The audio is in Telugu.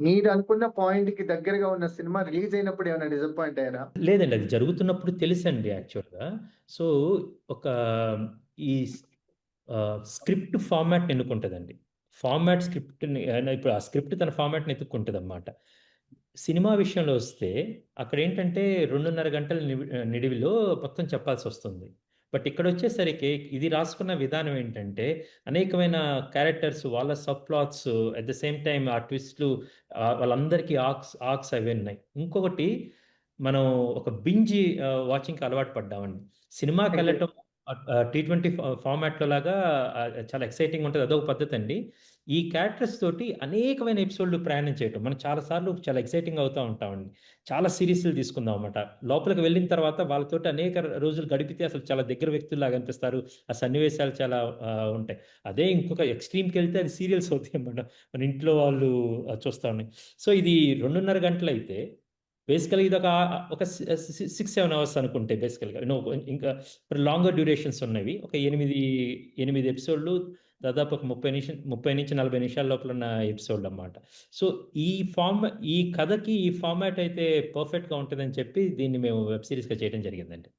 మీరు అనుకున్న పాయింట్‌కి దగ్గరగా ఉన్న సినిమా రిలీజ్ అయినప్పుడు ఏమైనా డిసప్పాయింట్ అయ్యారా? లేదండి. అది జరుగుతున్నప్పుడు తెలుసండి యాక్చువల్‌గా. సో, ఒక ఈ స్క్రిప్ట్ ఫార్మాట్ ఎన్నుకుంటుందండి ఫార్మాట్ స్క్రిప్ట్ ఇప్పుడు ఆ స్క్రిప్ట్ తన ఫార్మాట్‌ని ఎతుక్కుంటదనమాట. సినిమా విషయంలో వస్తే అక్కడ ఏంటంటే రెండున్నర గంటల నిడివిలో మొత్తం చెప్పాల్సి వస్తుంది బట్ ఇక్కడ వచ్చేసరికి ఇది రాసుకున్న విధానం ఏంటంటే, అనేకమైన క్యారెక్టర్స్ వాళ్ళ subplots at the same time ఆ ట్విస్ట్‌లు వాళ్ళందరికీ ఆర్క్స్ ఆర్క్స్ అవి ఉన్నాయి. ఇంకొకటి మనం ఒక బింజి వాచింగ్‌కి అలవాటు పడ్డామండి. సినిమాకి వెళ్ళటం టీ ట్వంటీ ఫార్మాట్‌లో లాగా చాలా ఎక్సైటింగ్ ఉంటుంది అదొక అండి ఈ క్యారెక్టర్స్ తోటి అనేకమైన ఎపిసోడ్‌లు ప్రయాణం చేయటం. మనం చాలా సార్లు చాలా ఎక్సైటింగ్ అవుతూ ఉంటామండి. చాలా సీరియస్లు తీసుకుందాం అన్నమాట. లోపలికి వెళ్ళిన తర్వాత వాళ్ళతోటి అనేక రోజులు గడిపితే అసలు చాలా దగ్గర వ్యక్తుల్లాగా అనిపిస్తారు. ఆ సన్నివేశాలు చాలా ఉంటాయి. అదే ఇంకొక ఎక్స్ట్రీమ్కి వెళ్తే అది సీరియల్స్ అవుతాయి అనమాట మన ఇంట్లో వాళ్ళు చూస్తా ఉన్నాయి. సో, ఇది రెండున్నర గంటలు అయితే బేసికల్‌గా ఇది ఒక ఒక సి సి 6, 7 అవర్స్ అనుకుంటే బేసికల్‌గా. నో ఇంకా లాంగర్ డ్యూరేషన్స్ ఉన్నవి. ఒక 8, 8 ఎపిసోడ్‌లు దాదాపు ఒక 30 నిమిషం 30-40 నిమిషాల లోపల ఉన్న ఎపిసోడ్ అన్నమాట సో, ఈ ఫార్మ్ ఈ కథకి ఈ ఫార్మాట్ అయితే పర్ఫెక్ట్‌గా ఉంటుందని చెప్పి దీన్ని మేము వెబ్ సిరీస్గా చేయడం జరిగిందండి.